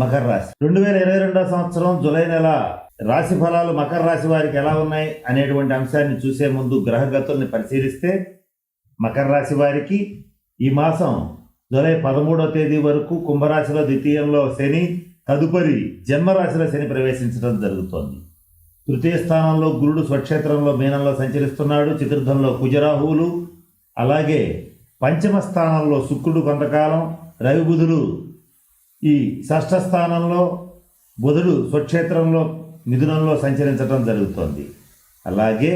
మకర రాశి. రెండు వేల ఇరవై రెండవ సంవత్సరం జూలై నెల రాశి ఫలాలు మకర రాశి వారికి ఎలా ఉన్నాయి అనేటువంటి అంశాన్ని చూసే ముందు గ్రహగతుల్ని పరిశీలిస్తే మకర రాశి వారికి ఈ మాసం జూలై పదమూడవ తేదీ వరకు కుంభరాశిలో ద్వితీయంలో శని తదుపరి జన్మరాశిలో శని ప్రవేశించడం జరుగుతోంది. తృతీయ స్థానంలో గురుడు స్వక్షేత్రంలో మీనంలో సంచరిస్తున్నాడు. చతుర్థంలో కుజరాహువులు. అలాగే పంచమ స్థానంలో శుక్రుడు కొంతకాలం రవిబుధుడు ఈ షష్ఠ స్థానంలో బుధుడు స్వక్షేత్రంలో మిథునంలో సంచరించడం జరుగుతోంది. అలాగే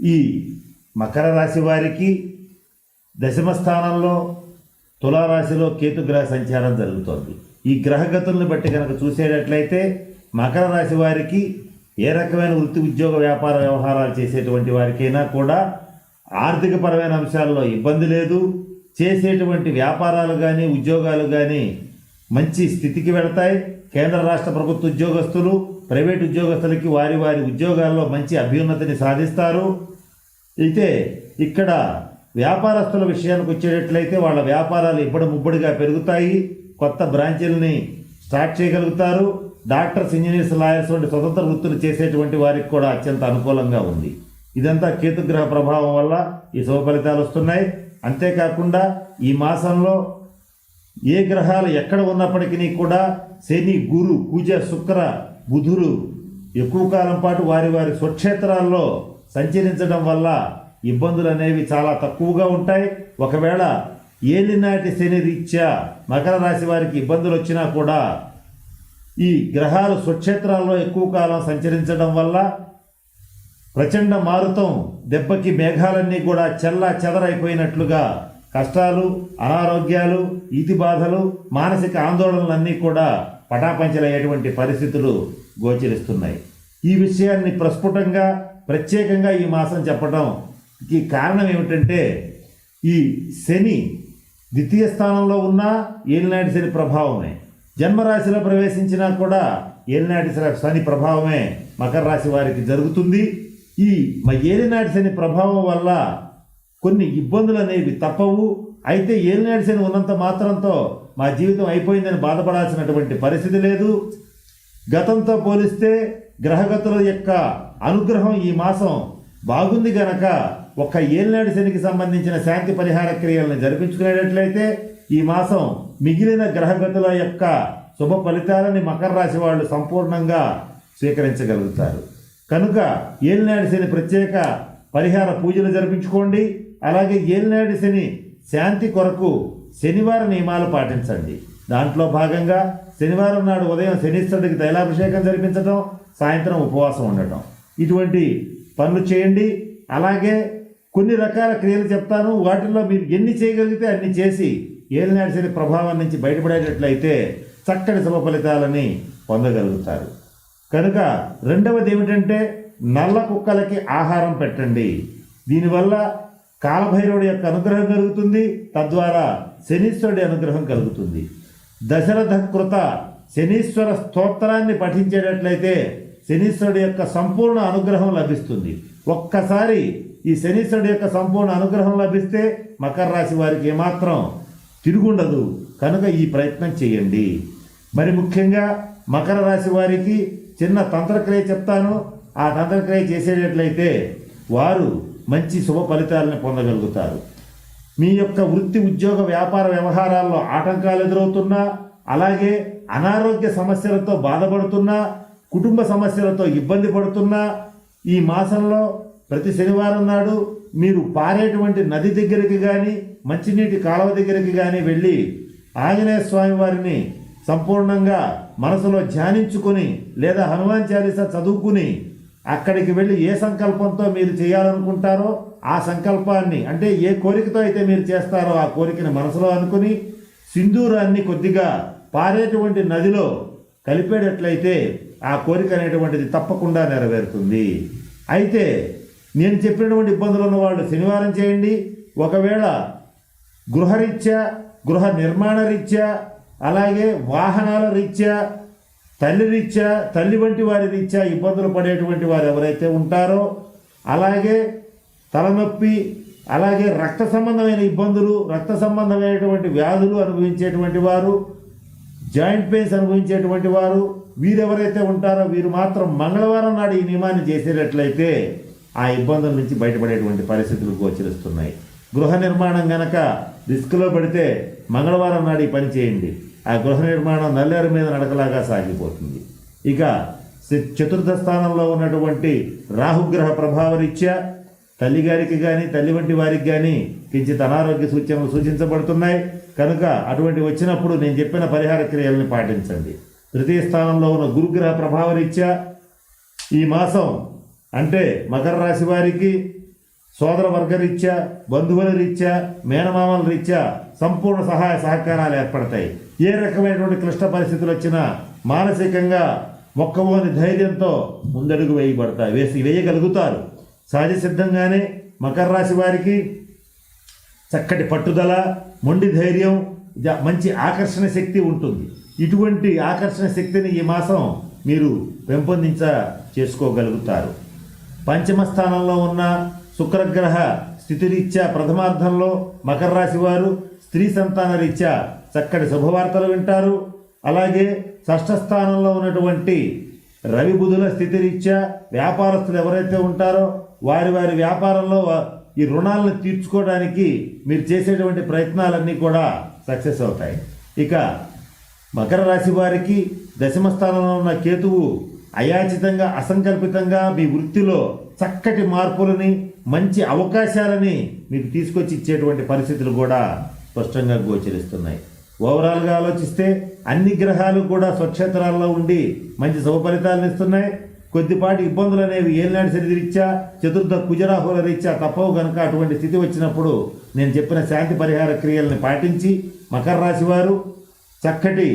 ఈ మకర రాశి వారికి దశమ స్థానంలో తులారాశిలో కేతుగ్రహ సంచారం జరుగుతోంది. ఈ గ్రహగతులను బట్టి కనుక చూసేటట్లయితే మకర రాశి వారికి ఏ రకమైన వృత్తి ఉద్యోగ వ్యాపార వ్యవహారాలు చేసేటువంటి వారికైనా కూడా ఆర్థికపరమైన అంశాల్లో ఇబ్బంది లేదు. చేసేటువంటి వ్యాపారాలు కానీ ఉద్యోగాలు కానీ మంచి స్థితికి వెళతాయి. కేంద్ర రాష్ట్ర ప్రభుత్వ ఉద్యోగస్తులు ప్రైవేట్ ఉద్యోగస్తులకి వారి వారి ఉద్యోగాల్లో మంచి అభ్యున్నతిని సాధిస్తారు. అయితే ఇక్కడ వ్యాపారస్తుల విషయానికి వచ్చేటట్లయితే వాళ్ళ వ్యాపారాలు ఇబ్బడి ముబ్బడిగా పెరుగుతాయి. కొత్త బ్రాంచీలని స్టార్ట్ చేయగలుగుతారు. డాక్టర్స్ ఇంజనీర్స్ లాయర్స్ వంటి స్వతంత్ర వృత్తులు చేసేటువంటి వారికి కూడా అత్యంత అనుకూలంగా ఉంది. ఇదంతా కేతుగ్రహ ప్రభావం వల్ల ఈ శుభ ఫలితాలు వస్తున్నాయి. అంతేకాకుండా ఈ మాసంలో ఏ గ్రహాలు ఎక్కడ ఉన్నప్పటికీ కూడా శని గురు కుజ శుక్ర బుధులు ఎక్కువ కాలం పాటు వారి వారి స్వక్షేత్రాల్లో సంచరించడం వల్ల ఇబ్బందులు అనేవి చాలా తక్కువగా ఉంటాయి. ఒకవేళ ఏలినాటి శని రీత్యా మకర రాశి వారికి ఇబ్బందులు వచ్చినా కూడా ఈ గ్రహాలు స్వక్షేత్రాల్లో ఎక్కువ కాలం సంచరించడం వల్ల ప్రచండ మారుతం దెబ్బకి మేఘాలన్నీ కూడా చెల్లా చెదరైపోయినట్లుగా కష్టాలు అనారోగ్యాలు ఈతి బాధలు మానసిక ఆందోళనలన్నీ కూడా పటాపంచలయ్యేటువంటి పరిస్థితులు గోచరిస్తున్నాయి. ఈ విషయాన్ని ప్రస్ఫుటంగా ప్రత్యేకంగా ఈ మాసం చెప్పడంకి కారణం ఏమిటంటే ఈ శని ద్వితీయ స్థానంలో ఉన్న ఏలినాటి శని ప్రభావమే. జన్మరాశిలో ప్రవేశించినా కూడా ఏలినాటి శని ప్రభావమే మకర రాశి వారికి జరుగుతుంది. ఈ మ ఏలినాటి శని ప్రభావం వల్ల కొన్ని ఇబ్బందులు అనేవి తప్పవు. అయితే ఏలినాటి ఉన్నంత మాత్రంతో మా జీవితం అయిపోయిందని బాధపడాల్సినటువంటి పరిస్థితి లేదు. గతంతో పోలిస్తే గ్రహగతుల యొక్క అనుగ్రహం ఈ మాసం బాగుంది గనక ఒక్క ఏలినాడు శనికి సంబంధించిన శాంతి పరిహార క్రియలను జరిపించుకునేటట్లయితే ఈ మాసం మిగిలిన గ్రహగతుల యొక్క శుభ ఫలితాలని మకర రాశి వాళ్ళు సంపూర్ణంగా స్వీకరించగలుగుతారు. కనుక ఏలినాడు శని ప్రత్యేక పరిహార పూజలు జరిపించుకోండి. అలాగే ఏలినాడు శని శాంతి కొరకు శనివార నియమాలు పాటించండి. దాంట్లో భాగంగా శనివారం నాడు ఉదయం శనిశ్వరుడికి తైలాభిషేకం జరిపించడం సాయంత్రం ఉపవాసం ఉండటం. ఇటువంటి పనులు చేయండి. అలాగే కొన్ని రకాల క్రియలు చెప్తాను. వాటిల్లో మీరు ఎన్ని చేయగలిగితే అన్ని చేసి ఏలినాడు శని ప్రభావం నుంచి బయటపడేటట్లయితే చక్కటి శుభ ఫలితాలని పొందగలుగుతారు. కనుక రెండవది ఏమిటంటే నల్ల కుక్కలకి ఆహారం పెట్టండి. దీనివల్ల కాలభైరవుడి యొక్క అనుగ్రహం కలుగుతుంది. తద్వారా శనీశ్వరుడి అనుగ్రహం కలుగుతుంది. దశరథ కృత శనీశ్వర స్తోత్రాన్ని పఠించేటట్లయితే శనీశ్వరుడి యొక్క సంపూర్ణ అనుగ్రహం లభిస్తుంది. ఒక్కసారి ఈ శనీశ్వరుడి యొక్క సంపూర్ణ అనుగ్రహం లభిస్తే మకర రాశి వారికి ఏమాత్రం తిరుగుండదు. కనుక ఈ ప్రయత్నం చేయండి. మరి ముఖ్యంగా మకర రాశి వారికి చిన్న తంత్రక్రియ చెప్తాను. ఆ తంత్రక్రియ చేసేటట్లయితే వారు మంచి శుభ ఫలితాలను పొందగలుగుతారు. మీ యొక్క వృత్తి ఉద్యోగ వ్యాపార వ్యవహారాల్లో ఆటంకాలు ఎదురవుతున్నా అలాగే అనారోగ్య సమస్యలతో బాధపడుతున్నా కుటుంబ సమస్యలతో ఇబ్బంది పడుతున్నా ఈ మాసంలో ప్రతి శనివారం నాడు మీరు పారేటువంటి నది దగ్గరికి కానీ మంచినీటి కాలువ దగ్గరికి కానీ వెళ్ళి ఆంజనేయ స్వామి వారిని సంపూర్ణంగా మనసులో ధ్యానించుకొని లేదా హనుమాన్ చాలీసా చదువుకుని అక్కడికి వెళ్ళి ఏ సంకల్పంతో మీరు చేయాలనుకుంటారో ఆ సంకల్పాన్ని అంటే ఏ కోరికతో అయితే మీరు చేస్తారో ఆ కోరికని మనసులో అనుకుని సింధూరాన్ని కొద్దిగా పారేటువంటి నదిలో కలిపేటట్లయితే ఆ కోరిక అనేటువంటిది తప్పకుండా నెరవేరుతుంది. అయితే నేను చెప్పినటువంటి ఇబ్బందులు ఉన్న వాళ్ళు శనివారం చేయండి. ఒకవేళ గృహరీత్యా గృహ నిర్మాణ రీత్యా అలాగే వాహనాల రీత్యా తల్లి రీత్యా తల్లి వంటి వారి రీత్యా ఇబ్బందులు పడేటువంటి వారు ఎవరైతే ఉంటారో అలాగే తలనొప్పి అలాగే రక్త సంబంధమైన ఇబ్బందులు రక్త సంబంధమైనటువంటి వ్యాధులు అనుభవించేటువంటి వారు జాయింట్ పెయిన్స్ అనుభవించేటువంటి వారు వీరెవరైతే ఉంటారో వీరు మాత్రం మంగళవారం నాడు ఈ నియమాన్ని చేసేటట్లయితే ఆ ఇబ్బందుల నుంచి బయటపడేటువంటి పరిస్థితులు గోచరిస్తున్నాయి. గృహ నిర్మాణం గనక రిస్క్లో పడితే మంగళవారం నాడు ఈ పని చేయండి. ఆ గృహ నిర్మాణం నల్లేరు మీద నడకలాగా సాగిపోతుంది. ఇక చతుర్థ స్థానంలో ఉన్నటువంటి రాహుగ్రహ ప్రభావరీత్యా తల్లిగారికి కానీ తల్లి వంటి వారికి కానీ కించిత్ అనారోగ్య సూచనలు సూచించబడుతున్నాయి. కనుక అటువంటి వచ్చినప్పుడు నేను చెప్పిన పరిహార క్రియలను పాటించండి. తృతీయ స్థానంలో ఉన్న గురుగ్రహ ప్రభావరీత్యా ఈ మాసం అంటే మకర రాశి వారికి సోదరవర్గ రీత్యా బంధువుల రీత్యా మేనమామల రీత్యా సంపూర్ణ సహాయ సహకారాలు ఏర్పడతాయి. ఏ రకమైనటువంటి క్లిష్ట పరిస్థితులు వచ్చినా మానసికంగా మొక్కవోని ధైర్యంతో ముందడుగు వేయబడతాయి వేసి వేయగలుగుతారు. సహజ సిద్ధంగానే మకర రాశి వారికి చక్కటి పట్టుదల మొండి ధైర్యం జ- మంచి ఆకర్షణ శక్తి ఉంటుంది. ఇటువంటి ఆకర్షణ శక్తిని ఈ మాసం మీరు పెంపొందించ చేసుకోగలుగుతారు. పంచమ స్థానంలో ఉన్న శుక్రగ్రహ స్థితిరీత్యా ప్రథమార్థంలో మకర రాశి వారు స్త్రీ సంతాన రీత్యా చక్కటి శుభవార్తలు వింటారు. అలాగే షష్ఠ స్థానంలో ఉన్నటువంటి రవి బుధుల స్థితి రీత్యా వ్యాపారస్తులు ఎవరైతే ఉంటారో వారి వారి వ్యాపారంలో ఈ రుణాలను తీర్చుకోవడానికి మీరు చేసేటువంటి ప్రయత్నాలన్నీ కూడా సక్సెస్ అవుతాయి. ఇక మకర రాశి వారికి దశమ స్థానంలో ఉన్న కేతువు అయాచితంగా అసంకల్పితంగా మీ వృత్తిలో చక్కటి మార్పులని మంచి అవకాశాలని మీకు తీసుకొచ్చి ఇచ్చేటువంటి పరిస్థితులు కూడా స్పష్టంగా గోచరిస్తున్నాయి. ఓవరాల్గా ఆలోచిస్తే అన్ని గ్రహాలు కూడా స్వక్షేత్రాల్లో ఉండి మంచి శుభ ఫలితాలను ఇస్తున్నాయి. కొద్దిపాటి ఇబ్బందులు అనేవి ఏలినాటి శని రీత్యా చతుర్థ కుజరాహుల రీత్యా తప్పవు కనుక అటువంటి స్థితి వచ్చినప్పుడు నేను చెప్పిన శాంతి పరిహార క్రియల్ని పాటించి మకర రాశి వారు చక్కటి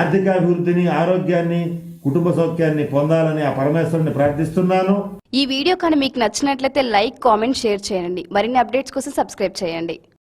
ఆర్థికాభివృద్ధిని ఆరోగ్యాన్ని కుటుంబ సౌఖ్యాన్ని పొందాలని ఆ పరమేశ్వరుని ప్రార్థిస్తున్నాను. ఈ వీడియో కానీ మీకు నచ్చినట్లయితే లైక్ కామెంట్ షేర్ చేయండి. మరిన్ని అప్డేట్స్ కోసం సబ్స్క్రైబ్ చేయండి.